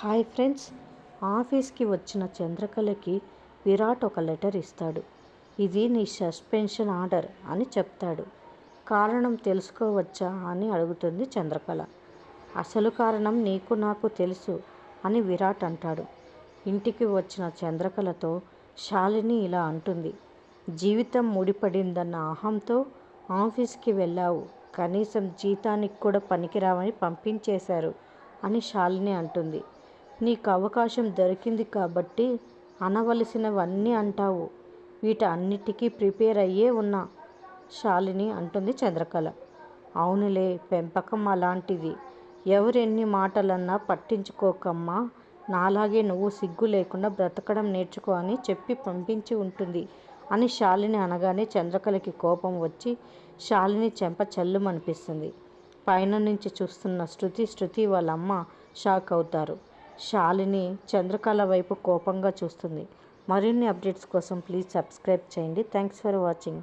Hi friends ఆఫీస్కి వచ్చిన చంద్రకళకి విరాట్ ఒక లెటర్ ఇస్తాడు. ఇది నీ సస్పెన్షన్ ఆర్డర్ అని చెప్తాడు. కారణం తెలుసుకోవచ్చా అని అడుగుతుంది చంద్రకళ. అసలు కారణం నీకు నాకు తెలుసు అని విరాట్ అంటాడు. ఇంటికి వచ్చిన చంద్రకళతో శాలిని ఇలా అంటుంది. జీవితం ముడిపడిందన్న అహంతో ఆఫీస్కి వెళ్ళావు. కనీసం జీతానికి కూడా పనికిరావని పంపించేశారు అని శాలిని అంటుంది. నీకు అవకాశం దొరికింది కాబట్టి అనవలసినవన్నీ అంటావు. వీటన్నిటికీ ప్రిపేర్ అయ్యే ఉన్నా శాలిని అంటుంది చంద్రకళ. అవునులే పెంపకం అలాంటిది. ఎవరెన్ని మాటలన్నా పట్టించుకోకమ్మా. నాలాగే నువ్వు సిగ్గు లేకుండా బ్రతకడం నేర్చుకో అని చెప్పి పంపించి ఉంటుంది అని శాలిని అనగానే చంద్రకళకి కోపం వచ్చి శాలిని చెంప చల్లుమనిపిస్తుంది. పైన నుంచి చూస్తున్న శృతి శృతి వాళ్ళమ్మ షాక్ అవుతారు శాలిని చంద్రకళ వైపు కోపంగా చూస్తుంది. మరిన్ని అప్డేట్స్ కోసం ప్లీజ్ సబ్స్క్రైబ్ చేయండి. Thanks for watching.